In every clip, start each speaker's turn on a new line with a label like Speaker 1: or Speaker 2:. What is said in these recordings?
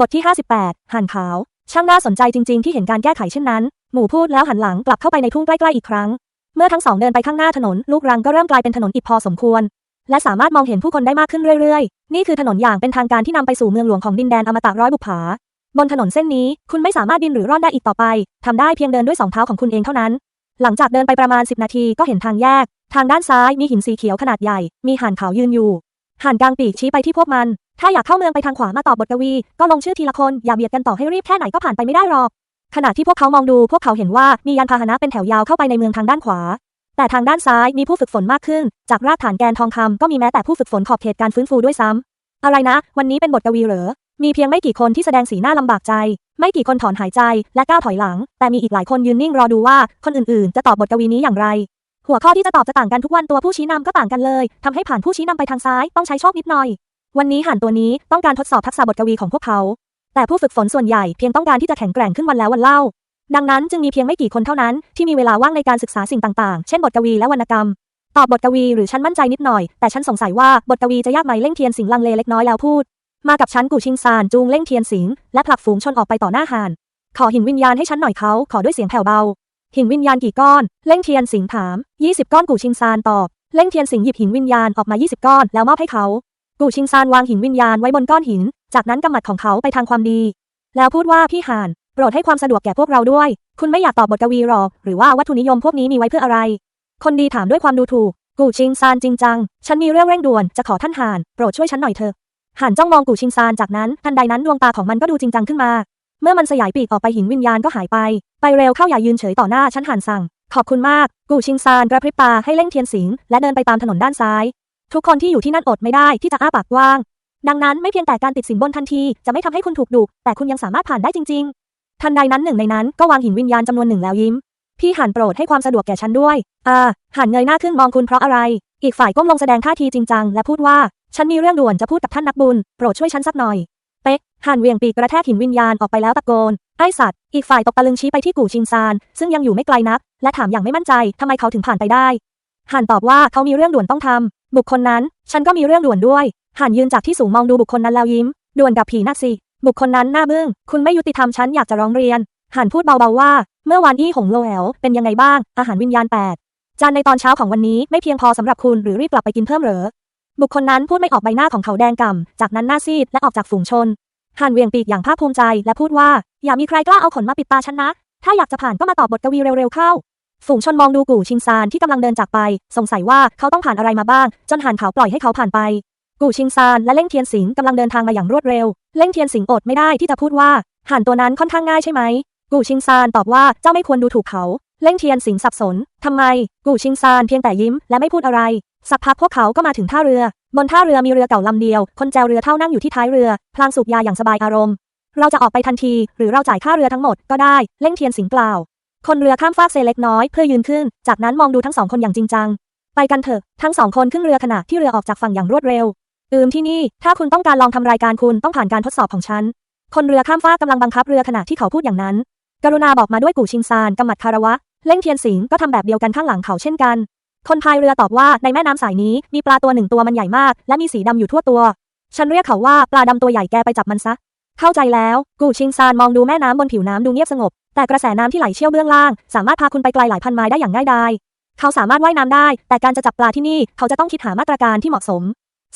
Speaker 1: บทที่ 58หันขาว ช่างน่าสนใจจริง ๆ ที่เห็นการแก้ไขเช่นนั้น หมู่พูดแล้วหันหลังกลับเข้าไปในทุ่งใกล้ๆอีกครั้ง เมื่อทั้งสองเดินไปข้างหน้าถนน ลูกรังก็เริ่มกลายเป็นถนนอิฐพอสมควร และสามารถมองเห็นผู้คนได้มากขึ้นเรื่อยๆ นี่คือถนนอย่างเป็นทางการที่นำไปสู่เมืองหลวงของดินแดนอมตะร้อยบุปผา บนถนนเส้นนี้คุณไม่สามารถบินหรือร่อนได้อีกต่อไปทำได้เพียงเดินด้วยสองเท้าของคุณเองเท่านั้น หลังจากเดินไปประมาณ 10 นาทีก็เห็นทางแยก ทางด้านซ้ายมีหินสีเขียวขนาดใหญ่ มีห่านขาวยืนอยู่ ห่านกลางปีกชี้ไปที่พวกมัน ถ้าอยากเข้าเมืองไปทางขวามาตอบบทกวี ก็ลงชื่อทีละคน อย่าเบียดกันต่อให้รีบแค่ไหนก็ผ่านไปไม่ได้หรอก ขณะที่พวกเขามองดูพวกเขาเห็นว่ามียานพาหนะเป็นแถวยาวเข้าไปในเมืองทางด้านขวา แต่ทางด้านซ้ายมีผู้ฝึกฝนมากขึ้น จากรากฐานแกนทองคำก็มีแม้แต่ผู้ฝึกฝนขอบเขตการฟื้นฟูด้วยซ้ำอะไรนะ วันนี้เป็นบทกวีเหรอ มีเพียงไม่กี่คนที่แสดงสีหน้าลำบากใจ ไม่กี่คนถอนหายใจและก้าวถอยหลัง แต่มีอีกหลายคนยืนนิ่งรอดูว่าคนอื่นๆ จะตอบบทกวีนี้อย่างไร หัวข้อที่จะตอบจะต่างกันทุกวันตัวผู้ชี้นำก็ต่างกันเลยทำให้ผ่านผู้ชี้นำไปทางซ้ายต้องใช้โชคนิดหน่อย วันนี้ห่านตัวนี้ต้องการทดสอบทักษะบทกวีของพวกเขา แต่ผู้ฝึกฝนส่วนใหญ่เพียงต้องการที่จะแข็งแกร่งขึ้นวันแล้ววันเล่า ดังนั้นจึงมีเพียงไม่กี่คนเท่านั้นที่มีเวลาว่างในการศึกษาสิ่งต่างๆ เช่นบทกวีและวรรณกรรม ตอบบทกวีหรือฉันมั่นใจนิดหน่อย แต่ฉันสงสัยว่าบทกวีจะยากไหมเล่งเทียนสิงลังเลเล็กน้อยแล้วพูด มากับฉันกูชิงซานจูงเล่งเทียนสิงและผลักฝูงชนออกไปต่อหน้าห่านขอหินวิญญาณให้ฉันหน่อยเขาขอด้วยเสียงแผ่วเบา หินวิญญาณกี่ก้อน เล่งเทียนสิงถาม 20 ก้อนกูชิงซานตอบ เล่งเทียนสิงหยิบหินวิญญาณออกมา 20 ก้อนแล้วมอบให้เขา กูชิงซานวางหินวิญญาณไว้บนก้อนหิน จากนั้นกำหมัดของเขาไปทางความดี แล้วพูดว่าพี่ห่านโปรดให้ความสะดวกแก่พวกเราด้วย คุณไม่อยากตอบบทกวีหรอก หรือว่าวัตถุนิยมพวกนี้มีไว้เพื่ออะไร คนดีถามด้วยความดูถูก กูชิงซานจริงจัง ฉันมีเรื่องเร่งด่วน จะขอท่านห่าน โปรดช่วยฉันหน่อยเถอะห่านจ้องมองกูชิงซานจากนั้นทันใดนั้นดวงตาของมันก็ดูจริงจังขึ้นมา มื่อมันสยายปีกออกไปหินวิญญาณก็หายไป ไปเร็วเข้าอย่ายืนเฉยต่อหน้าฉันห่านสั่ง ขอบคุณมาก กูชิงซานกระพริบตาให้เล่งเทียนสิง และเดินไปตามถนนด้านซ้าย ทุกคนที่อยู่ที่นั่นอดไม่ได้ที่จะอ้าปากกว้าง ดังนั้นไม่เพียงแต่การติดสินบนทันทีจะไม่ทำให้คุณถูกดุแต่คุณยังสามารถผ่านได้จริง ๆ ทันใดนั้นหนึ่งในนั้นก็วางหินวิญญาณจำนวนหนึ่งแล้วยิ้ม พี่หันโปรดให้ความสะดวกแก่ฉันด้วยอ่าหันเงยหน้าขึ้นมองคุณเพราะอะไร อีกฝ่ายก้มลงแสดงท่าทีจริงจังและพูดว่าฉันมีเรื่องด่วนจะพูดกับท่านนักบุญโปรดช่วยฉันสักหน่อย เป๊ะหันเวียงปีกกระแทกหินวิญญาณออกไปแล้วตะโกน ไอ้สัตว์ อีกฝ่ายตกตะลึงชี้ไปที่กู่ชิงซาน ซึ่งยังอยู่ไม่ไกลนัก และถามอย่างไม่มั่นใจทำไมเขาถึงผ่านไปได้หันตอบว่าเขามีเรื่องด่วนต้องทำบุคคลนั้น ฉันก็มีเรื่องด่วนด้วยหันยืนจากที่สูงมองดูบุคคลนั้นแล้วยิ้ม ด่วนกับผีนักสิบุคคลนั้นหน้าบึ้ง คุณไม่ยุติธรรมฉันอยากจะร้องเรียนหันพูดเบาๆว่า เมื่อวานอี้หงโลแอลเป็นยังไงบ้าง อาหารวิญญาณแปดจานในตอนเช้าของวันนี้ไม่เพียงพอสำหรับคุณหรือรีบกลับไปกินเพิ่มเหรอบุคคลนั้นพูดไม่ออกใบหน้าของเขาแดงก่ำจากนั้นหน้าซีดและออกจากฝูงชน หันเวียงปีกอย่างภาคภูมิใจ และพูดว่า อย่ามีใครกล้าเอาขนมาปิดตาฉันนะ ถ้าอยากจะผ่านก็มาตอบบทกวีเร็วๆเข้า ฝูงชนมองดูกู่ชิงซานที่กำลังเดินจากไป สงสัยว่าเขาต้องผ่านอะไรมาบ้าง จนหันเขาปล่อยให้เขาผ่านไป กู่ชิงซานและเล่งเทียนสิงกำลังเดินทางมาอย่างรวดเร็ว เล่งเทียนสิงอดไม่ได้ที่จะพูดว่าหันตัวนั้นค่อนข้างง่ายใช่ไหม กู่ชิงซานตอบว่าเจ้าไม่ควรดูถูกเขา เล่งเทียนสิงสับสน ทำไม กูชิงซานเพียงแต่ยิ้มและไม่พูดอะไร สักพักพวกเขาก็มาถึงท่าเรือ บนท่าเรือมีเรือเก่าลำเดียว คนแจวเรือเท่านั่งอยู่ที่ท้ายเรือ พลางสูบยาอย่างสบายอารมณ์ เราจะออกไปทันที หรือเราจ่ายค่าเรือทั้งหมดก็ได้ เล่งเทียนสิงกล่าว คนเรือข้ามฟากเซเล็กน้อยเพื่อยืนขึ้น จากนั้นมองดูทั้งสองคนอย่างจริงจัง ไปกันเถอะ ทั้งสองคนขึ้นเรือขณะที่เรือออกจากฝั่งอย่างรวดเร็ว อืมที่นี่ ถ้าคุณต้องการลองทำรายการคุณต้องผ่านการทดสอบของฉัน คนเรือข้ามฟากกำลังบังคับเรือขณะที่เขาพูดอย่างนั้น กรุณาบอกมาด้วยกู่ชิงซานกำมัดคารวะ เล่งเทียนสิงก็ทำแบบเดียวกันข้างหลังเขาเช่นกัน คนพายเรือตอบว่าในแม่น้ำสายนี้มีปลาตัวหนึ่งตัวมันใหญ่มาก และมีสีดำอยู่ทั่วตัว ฉันเรียกเขาว่าปลาดำตัวใหญ่แกไปจับมันซะ เข้าใจแล้ว กู่ชิงซานมองดูแม่น้ำบนผิวน้ำดูเงียบสงบ แต่กระแสน้ำที่ไหลเชี่ยวเบื้องล่าง สามารถพาคุณไปไกลหลายพันไมล์ได้อย่างง่ายดายเขาสามารถว่ายน้ำได้ แต่การจะจับปลาที่นี่เขาจะต้องคิดหามาตรการที่เหมาะสม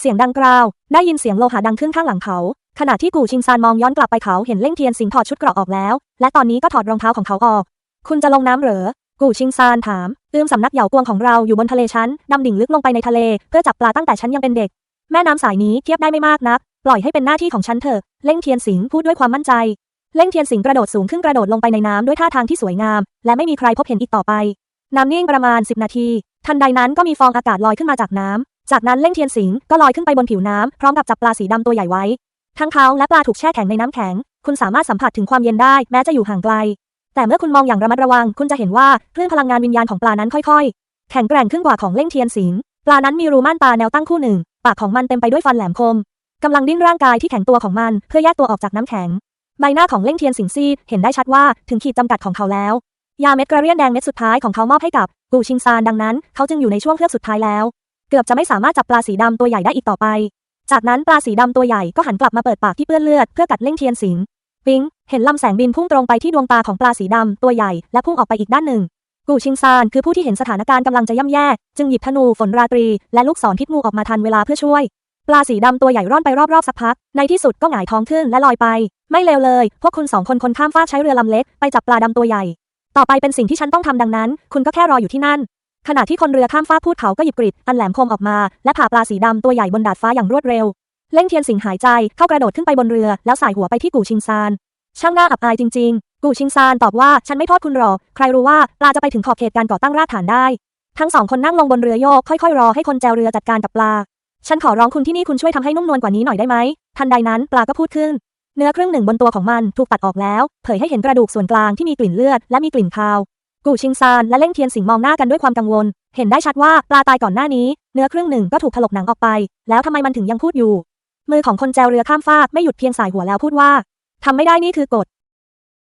Speaker 1: เสียงดังกราว ได้ยินเสียงโลหะดังขึ้นข้างหลังเขา ขณะที่กูชิงซานมองย้อนกลับไปเขาเห็นเล่งเทียนสิงถอดชุดเกราะออกแล้ว และตอนนี้ก็ถอดรองเท้าของเขาออก คุณจะลงน้ำเหรอ กูชิงซานถามอืมสำนักเหยากวงของเราอยู่บนทะเลชั้นดำดิ่งลึกลงไปในทะเลเพื่อจับปลาตั้งแต่ฉันยังเป็นเด็ก แม่น้ำสายนี้เทียบได้ไม่มากนัก ปล่อยให้เป็นหน้าที่ของฉันเถอะ เล่งเทียนสิงพูดด้วยความมั่นใจ เล่งเทียนสิงกระโดดสูงขึ้นกระโดดลงไปในน้ำด้วยท่าทางที่สวยงาม และไม่มีใครพบเห็นอีกต่อไป น้ำนิ่งประมาณ 10 นาที ทันใดนั้นก็มีฟองอากาศลอยขึ้นมาจากน้ำจากนั้นเล่งเทียนสิงก็ลอยขึ้นไปบนผิวน้ำพร้อมกับจับปลาสีดำตัวใหญ่ไว้ ทั้งเขาและปลาถูกแช่แข็งในน้ำแข็ง คุณสามารถสัมผัสถึงความเย็นได้แม้จะอยู่ห่างไกล แต่เมื่อคุณมองอย่างระมัดระวัง คุณจะเห็นว่าคลื่นพลังงานวิญญาณของปลานั้นค่อยๆ แข็งแกร่งขึ้นกว่าของเล่งเทียนสิง ปลานั้นมีรูม่านตาแนวตั้งคู่หนึ่ง ปากของมันเต็มไปด้วยฟันแหลมคมกำลังดิ้นร่างกายที่แข็งตัวของมันเพื่อแยกตัวออกจากน้ำแข็ง ใบหน้าของเล่งเทียนสิงซีดเห็นได้ชัดว่าถึงขีดจำกัดของเขาแล้ว ยาเม็ดกระเรียนแดงเม็ดสุดท้ายของเขามอบให้กับกูชิงซานดังนั้น เขาจึงอยู่ในช่วงเลือบสุดท้ายแล้ว เกือบจะไม่สามารถจับปลาสีดำตัวใหญ่ได้อีกต่อไป จากนั้นปลาสีดำตัวใหญ่ก็หันกลับมาเปิดปากที่เปื้อนเลือดเพื่อกัดเล่งเทียนสิงปิงเห็นลำแสงบินพุ่งตรงไปที่ดวงตาของปลาสีดำตัวใหญ่และพุ่งออกไปอีกด้านหนึ่ง กูชิงซานคือผู้ที่เห็นสถานการณ์กำลังจะย่ำแย่ จึงหยิบธนูฝนราตรี และลูกศรพิษงูออกมาทันเวลาเพื่อช่วย ปลาสีดำตัวใหญ่ร่อนไปรอบๆสักพัก ในที่สุดก็หงายท้องขึ้นและลอยไป ไม่เลวเลย พวกคุณสองคนคนข้ามฟากใช้เรือลำเล็กไปจับปลาดำตัวใหญ่ ต่อไปเป็นสิ่งที่ฉันต้องทำดังนั้น คุณก็แค่รออยู่ที่นั่น ขณะที่คนเรือข้ามฟากพูดเขาก็หยิบกริดอันแหลมคมออกมา และผ่าปลาสีดำตัวใหญ่บนดาดฟ้าอย่างรวดเร็ว เล่งเทียนสิงหายใจเข้ากระโดดขึ้นไปบนเรือ แล้วสายหัวไปที่กูชิงซาน ช่างน่าอับอายจริง ๆ กูชิงซานตอบว่าฉันไม่โทษคุณหรอกใครรู้ว่าปลาจะไปถึงขอบเขตการก่อตั้งรากฐานได้ ทั้งสองคนนั่งลงบนเรือโยกค่อยๆรอให้คนแจวเรือจัดการกับปลา ฉันขอร้องคุณที่นี่คุณช่วยทำให้นุ่มนวลกว่านี้หน่อยได้ไหมทันใดนั้นปลาก็พูดขึ้น เนื้อครึ่งหนึ่งบนตัวของมันถูกตัดออกแล้ว เผยให้เห็นกระดูกส่วนกลางที่มีกลิ่นเลือดและมีกลิ่นคาว กูชิงซานและเล่งเทียนสิงมองหน้ากันด้วยความกังวล เห็นได้ชัดว่าปลาตายก่อนหน้านี้ เนื้อครึ่งหนึ่งก็ถูกถลกหนังออกไป แล้วทำไมมันถึงยังพูดอยู่ มือของคนแจวเรือข้ามฟากไม่หยุดเพียงสายหัวแล้วพูดว่าทำไม่ได้นี่คือกฎ